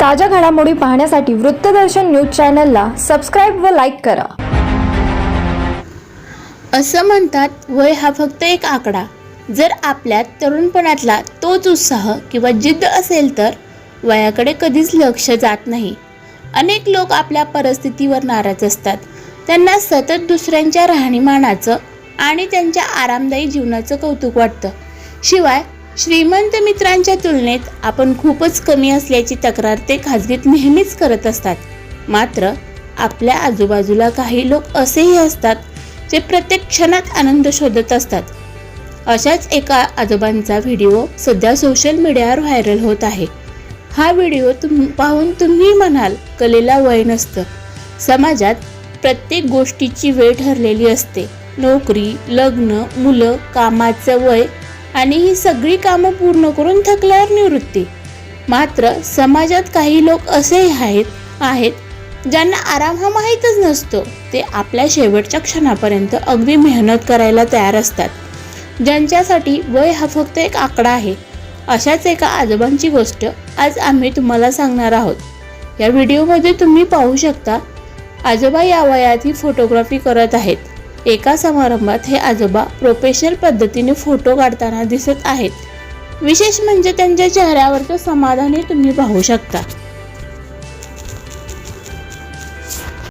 ताज्या घडामोडी पाहण्यासाठी वृत्तदर्शन न्यूज चॅनलला सबस्क्राईब व लाईक करा. असं म्हणतात वय हा फक्त एक आकडा. जर आपल्यात तरुणपणातला तोच उत्साह किंवा जिद्द असेल तर वयाकडे कधीच लक्ष जात नाही. अनेक लोक आपल्या परिस्थितीवर नाराज असतात. त्यांना सतत दुसऱ्यांच्या राहणीमानाचं आणि त्यांच्या आरामदायी जीवनाचं कौतुक वाटतं. शिवाय श्रीमंत मित्रांच्या तुलनेत आपण खूपच कमी असल्याची तक्रार ते खाजगीत नेहमीच करत असतात. मात्र आपल्या आजूबाजूला काही लोक असेही असतात जे प्रत्येक क्षणात आनंद शोधत असतात. अशाच एका आजोबांचा व्हिडिओ सध्या सोशल मीडियावर व्हायरल होत आहे. हा व्हिडिओ तुम पाहून तुम्ही म्हणाल कलेला वय नसतं. समाजात प्रत्येक गोष्टीची वेळ ठरलेली असते. नोकरी लग्न मुलं कामाचं वय आणि ही सगळी कामं पूर्ण करून थकल्यावर निवृत्ती. मात्र समाजात काही लोक असेही आहेत आहेत ज्यांना आराम हा माहीतच नसतो. ते आपल्या शेवटच्या क्षणापर्यंत अगदी मेहनत करायला तयार असतात. ज्यांच्यासाठी वय हा फक्त एक आकडा आहे. अशाच एका आजोबांची गोष्ट आज आम्ही तुम्हाला सांगणार आहोत. या व्हिडिओमध्ये तुम्ही पाहू शकता आजोबा या वयात ही फोटोग्राफी करत आहेत. एका समारंभात हे आजोबा प्रोफेशनल पद्धतीने फोटो काढताना दिसत आहेत. विशेष म्हणजे त्यांच्या चेहऱ्यावरचं समाधानही तुम्ही पाहू शकता.